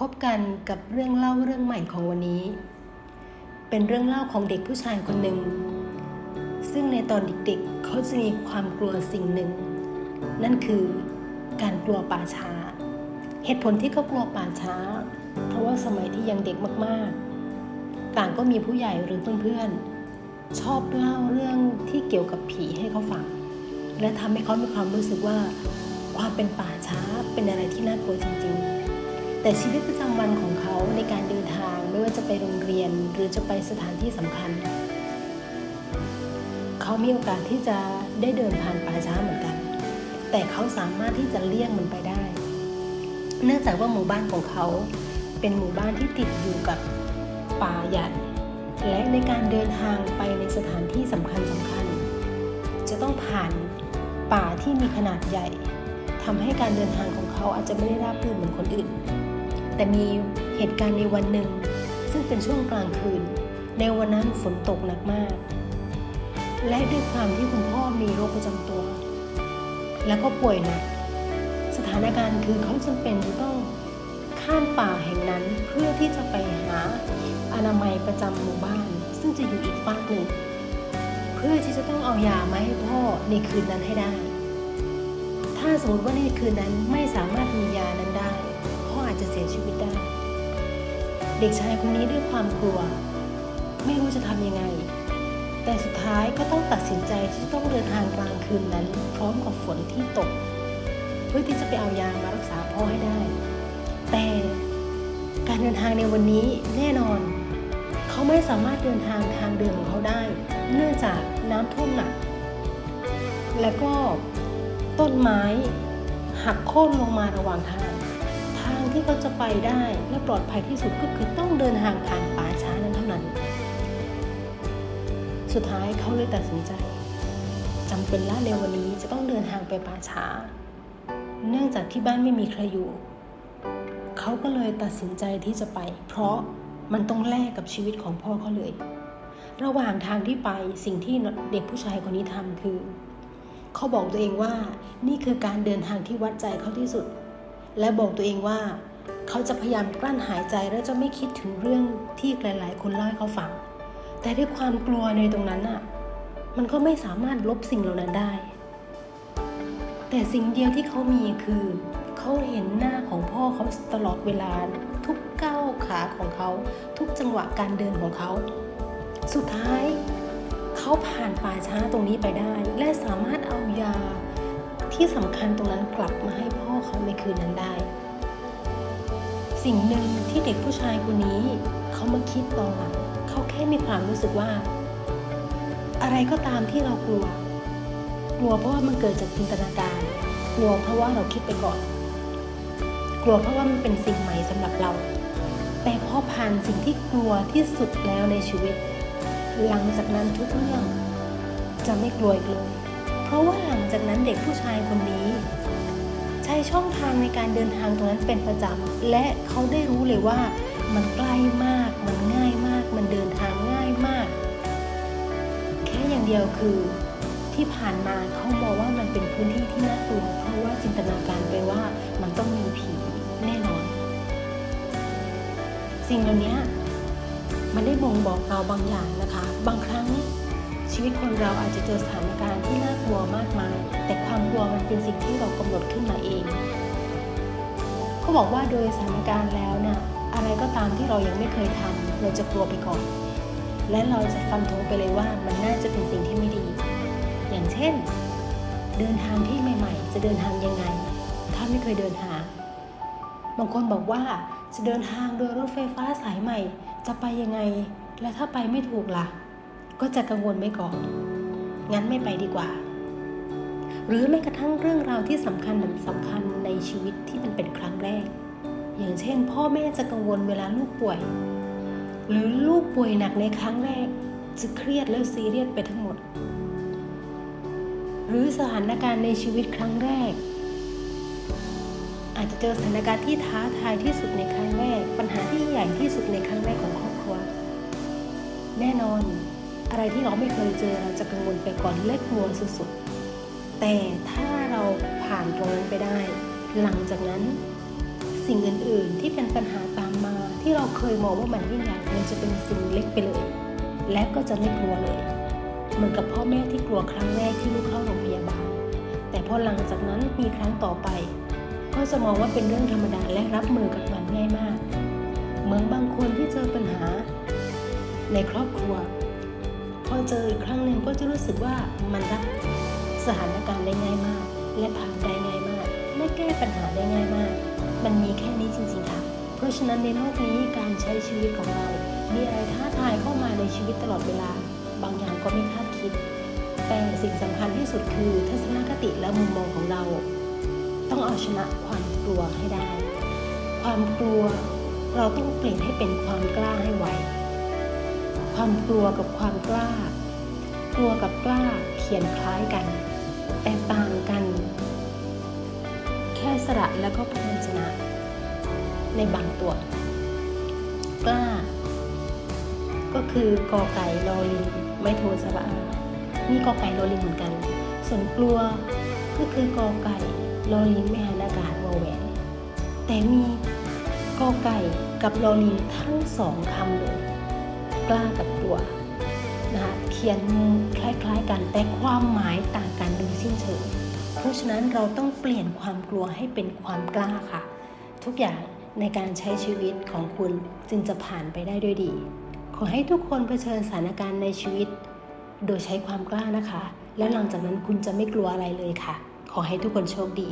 พบกันกับเรื่องเล่าเรื่องใหม่ของวันนี้ เป็นเรื่องเล่าของเด็กผู้ชายคนหนึ่ง ซึ่งในตอนเด็กๆ เขาจะมีความกลัวสิ่งหนึ่ง นั่นคือการกลัวป่าช้า เหตุผลที่เขากลัวป่าช้า เพราะว่าสมัยที่ยังเด็กมากๆ ต่างก็มีผู้ใหญ่หรือเพื่อนๆ ชอบเล่าเรื่องที่เกี่ยวกับผีให้เขาฟัง และทำให้เขามีความรู้สึกว่า ความเป็นป่าช้าเป็นอะไรที่น่ากลัวจริงๆ แต่ชีวิตประจำวันของเขาในการเดินทางไม่ว่าจะไปโรงเรียนหรือจะไปสถานที่สำคัญ เขามีโอกาสที่จะได้เดินผ่านป่าช้าเหมือนกัน แต่เขาสามารถที่จะเลี่ยงมันไปได้ เนื่องจากว่าหมู่บ้านของเขา เป็นหมู่บ้านที่ติดอยู่กับป่าใหญ่และในการเดินทางไปในสถานที่สำคัญสำคัญ จะต้องผ่านป่าที่มีขนาดใหญ่ทำให้การเดินทางของเขาอาจจะไม่ได้ราบรื่นเหมือนคนอื่น แต่มีเหตุการณ์ในวันหนึ่ง ซึ่งเป็นช่วงกลางคืน ในวันนั้นฝนตกหนักมาก และด้วยความที่คุณพ่อมีโรคประจำตัว แล้วก็ป่วยหนักสถานการณ์คือเขาจำเป็นจะต้องข้ามป่าแห่งนั้นเพื่อที่จะไปหาอนามัยประจำหมู่บ้าน ซึ่งจะอยู่อีกฝากหนึ่ง เพื่อที่จะต้องเอายามาให้พ่อในคืนนั้นให้ได้ ถ้าสมมติว่าในคืนนั้นไม่สามารถมี ด็กชายคนนี้ด้วยความกลัว ไม่รู้จะทำยังไง แต่สุดท้ายก็ต้องตัดสินใจที่ต้องเดินทางกลางคืนนั้น พร้อมกับฝนที่ตก เพื่อที่จะไปเอายามารักษาพ่อให้ได้ แต่การเดินทางในวันนี้แน่นอน เขาไม่สามารถเดินทางทางเดินของเขาได้ เนื่องจากน้ำท่วมหนัก และก็ต้นไม้หักโค่นลงมาระหว่างทาง ที่เขาจะไปได้และปลอดภัยที่สุดก็คือต้องเดินทางผ่านป่าช้านั้นเท่านั้น สุดท้ายเขาเลยตัดสินใจจำเป็นละในวันนี้จะต้องเดินทางไปป่าช้า เนื่องจากที่บ้านไม่มีใครอยู่ เขาก็เลยตัดสินใจที่จะไป เพราะมันต้องแลกกับชีวิตของพ่อเขาเลย ระหว่างทางที่ไปสิ่งที่เด็กผู้ชายคนนี้ทำคือ เขาบอกตัวเองว่านี่คือการเดินทางที่วัดใจเขาที่สุด และบอกตัวเองว่า เขาจะพยายามกลั้นหายใจและจะไม่คิดถึงเรื่องที่หลาย ๆ คนเล่าให้เขาฟัง แต่ด้วยความกลัวในตรงนั้นน่ะมันก็ไม่สามารถลบสิ่งเหล่านั้นได้ แต่สิ่งเดียวที่เขามีคือเขาเห็นหน้าของพ่อเขาตลอดเวลาทุกก้าวขาของเขา ทุกจังหวะการเดินของเขา สุดท้าย เขาผ่านป่าช้าตรงนี้ไปได้ และสามารถเอายา ที่สำคัญตรงนั้นกลับมาให้พ่อเขาในคืนนั้นได้ สิ่งหนึ่งที่เด็กผู้ชายคนนี้เขามาคิดตอนหลังเขาแค่มีความรู้สึกว่า อะไรก็ตามที่เรากลัว กลัวเพราะว่ามันเกิดจากจินตนาการ กลัวเพราะว่าเราคิดไปก่อน กลัวเพราะว่ามันเป็นสิ่งใหม่สำหรับเรา แต่พอผ่านสิ่งที่กลัวที่สุดแล้วในชีวิต หลังจากนั้นทุกเรื่องจะไม่กลัวอีกเลย เพราะว่าหลังจากนั้นเด็กผู้ชายคนนี้ ใช้ช่องทางในการเดินทางตรงนั้นเป็นประจำและเขาได้รู้เลยว่ามันใกล้มาก มันง่ายมาก มันเดินทางง่ายมาก แค่อย่างเดียวคือที่ผ่านมาเขามองว่ามันเป็นพื้นที่ที่น่ากลัวเพราะว่าจินตนาการไปว่ามันต้องมีผีแน่นอน สิ่งเหล่านี้มันได้บ่งบอกเราบางอย่างนะคะ บางครั้ง ชีวิตคนเราอาจจะเจอสถานการณ์ที่น่ากลัวมากมาย แต่ความกลัวมันเป็นสิ่งที่เรากำหนดขึ้นมาเองเขาบอกว่าโดยสถานการณ์แล้วนี่ยอะไรก็ตามที่เรายังไม่เคยทำเราจะกลัวไปก่อน และเราจะฟันธงไปเลยว่ามันน่าจะเป็นสิ่งที่ไม่ดี อย่างเช่น เดินทางที่ใหม่ ๆ จะเดินทางยังไง ถ้าไม่เคยเดินทางบางคนบอกว่าจะเดินทางโดยรถไฟฟ้าสายใหม่ จะไปยังไง และถ้าไปไม่ถูกล่ะ ก็จะกังวลไว้ก่อน งั้นไม่ไปดีกว่า หรือแม้กระทั่งเรื่องราวที่สำคัญสำคัญในชีวิตที่มันเป็นครั้งแรก อย่างเช่น พ่อแม่จะกังวลเวลาลูกป่วย หรือลูกป่วยหนักในครั้งแรก จะเครียดและซีเรียสไปทั้งหมด หรือสถานการณ์ในชีวิตครั้งแรก อาจจะเจอสถานการณ์ที่ท้าทายที่สุดในครั้งแรก ปัญหาที่ใหญ่ที่สุดในครั้งแรกของครอบครัว แน่นอน อะไรที่เราไม่เคยเจอเราจะกังวลไปก่อนและกลัวสุดๆ แต่ถ้าเราผ่านตรงนั้นไปได้ หลังจากนั้นสิ่งอื่นๆที่เป็นปัญหาตามมาที่เราเคยมองว่ามันยิ่งใหญ่มันจะเป็นสิ่งเล็กไปเลย และก็จะไม่กลัวเลย เหมือนกับพ่อแม่ที่กลัวครั้งแรกที่ลูกเข้าโรงพยาบาล แต่พอหลังจากนั้นมีครั้งต่อไป ก็จะมองว่าเป็นเรื่องธรรมดาและรับมือกับมันง่ายมาก เหมือนบางคนที่เจอปัญหา ในครอบครัว อเจออีกครั้งหนึ่งก็จะรู้สึกว่ามันรับสถานการณ์ได้ง่ายมาก และผ่านได้ง่ายมาก และแก้ปัญหาได้ง่ายมาก มันมีแค่นี้จริงๆค่ะ เพราะฉะนั้นในโลกนี้การใช้ชีวิตของเรา มีอะไรท้าทายเข้ามาในชีวิตตลอดเวลา บางอย่างก็ไม่คาดคิด แต่สิ่งสำคัญที่สุดคือ ทัศนคติและมุมมองของเรา ต้องเอาชนะความกลัวให้ได้ ความกลัวเราต้องเปลี่ยนให้เป็นความกล้าให้ไว ความกลัวกับความกล้า กลัวกับกล้าเขียนคล้ายกัน แต่ต่างกัน แค่สระแล้วก็พยัญชนะ ในบางตัว กล้า ก็คือกอไก่ลอลิงไม่โทสระนี่กอไก่ลอลิงเหมือนกัน ส่วนกลัวก็คือกอไก่ลอลิงไม่หันอากาศวอแหวนแต่มีกอไก่กับลอลิงทั้งสองคำเลย กล้ากับกลัวนะคะเขียนคล้ายๆกันแต่ความหมายต่างกันโดยสิ้นเชิงเพราะฉะนั้นเราต้องเปลี่ยนความกลัวให้เป็นความกล้าค่ะ ทุกอย่างในการใช้ชีวิตของคุณจึงจะผ่านไปได้ด้วยดี ขอให้ทุกคนเผชิญสถานการณ์ในชีวิต โดยใช้ความกล้านะคะ แล้วหลังจากนั้นคุณจะไม่กลัวอะไรเลยค่ะ ขอให้ทุกคนโชคดี